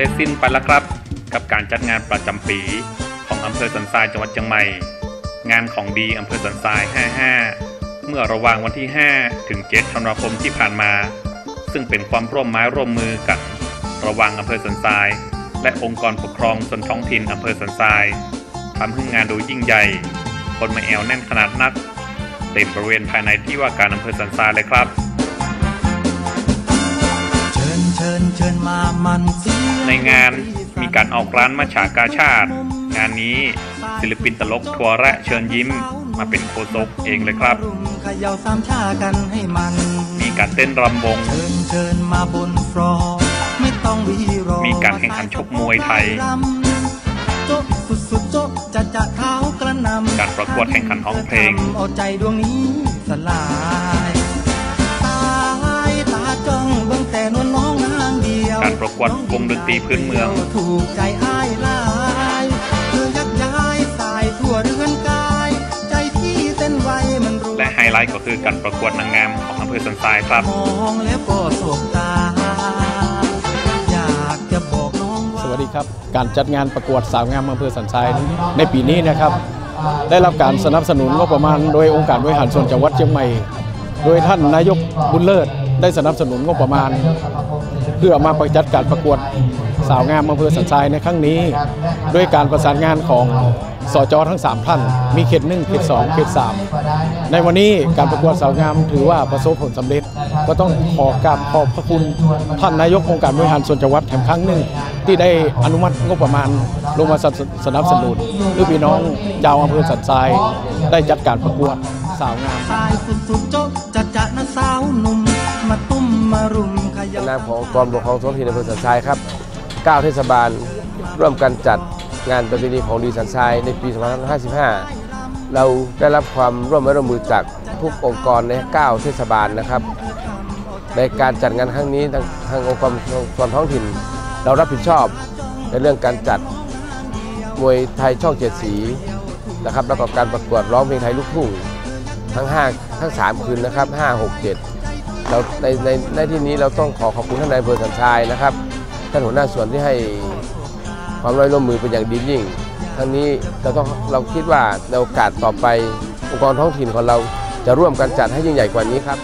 เสร็จสิ้นไปแล้วครับ กับการจัดงานประจำปีของอำเภอสันทรายจังหวัดเชียงใหม่ งานของดีอำเภอสันทราย 55 เมื่อระหว่างวันที่ 5 ถึง 7 ธันวาคมที่ผ่านมา ซึ่งเป็นความร่วมไม้ร่วมมือกันระหว่างอำเภอสันทราย และองค์กรปกครองส่วนท้องถิ่นอำเภอสันทรายทำให้งานดยยิ่งใหญ่ คนมาแอวแน่นขนาดนัก เต็มบริเวณภายในที่ว่าการอำเภอสันทรายเลยครับ ในงานมีการออกร้านมัชฉากาชาติ งานนี้ศิลปินตลกทัวร์และเชิญยิ้มมาเป็นโคศกเองเลยครับรุมเขย่าสามชากันให้มันมีการเต้นรำวงเชิญเชิญมาบนฟลอร์ไม่ต้องวีรอมีการแข่งขันชกมวยไทยโจ๊ะสุดสุดๆโจ๊ะจะจะเท้ากระหนำการประกวดแข่งขันร้องเพลงเอาใจดวงนี้สลา วการประกวดวงดนตรีพื้นเมืองถูกใจอ้ายหลายเธอยักย้ายสายทั่วเรือนกาย ใจพี่เต้นไวมันรู้และไฮไลท์ก็คือการประกวดนางงามของอำเภอสันทรายครับมองแล้วก็สบตาอยากจะบอกน้องว่าสวัสดีครับ การจัดงานประกวดสาวงามอำเภอสันทรายในปีนี้นะครับได้รับการสนับสนุนงบประมาณโดยองค์การบริหารส่วนจังหวัดเชียงใหม่ โดยท่านนายกบุญเลิศได้สนับสนุนงบประมาณ เพื่อมาประจัดการประกวดสาวงามอำเภอสันทรายในครั้งนี้ ด้วยการประสานงานของสจทั้ง 3 ท่าน มีเขต1เขต2เขต3ในวันนี้การประกวดสาวงามถือว่าประสบผลสำเร็จ ก็ต้องขอกราบขอบพระคุณท่านนายกองค์การบริหารส่วนจังหวัดแถมครั้งหนึ่ง ที่ได้อนุมัติงบประมาณลงมาสนับสนุนหรือพี่น้องชาวอำเภอสันทรายได้จัดการประกวดสาวงาม นาวหนุ่มาตุ้มมารุมขย่านามขององค์กรปกครองท้องถิ่นอำเภอสันทรายครับ9เทศบาลร่วมกันจัดงานประเพณีของดีสันทรายในปี 2555 เราได้รับความร่วมมือร่วมมือจากทุกองค์กรใน 9 เทศบาลนะครับ ในการจัดงานครั้งนี้ทางทางองค์กรส่วนท้องถิ่น เรารับผิดชอบในเรื่องการจัดมวยไทยช่องเจ็ดสีนะครับแล้วก็การประกวดร้องเพลงไทยลูกทุ่งทั้ง 5 ทั้ง 3 คืนนะครับ 5 6 7 เราในในในที่นี้เราต้องขอขอบคุณท่านนายอำเภอสันชายนะครับท่านหัวหน้าส่วนที่ให้ความร่วมมือเป็นอย่างดียิ่งทั้งนี้เราต้องเราคิดว่าในโอกาสต่อไปองค์กรท้องถิ่นของเราจะร่วมกันจัดให้ยิ่งใหญ่กว่านี้ครับ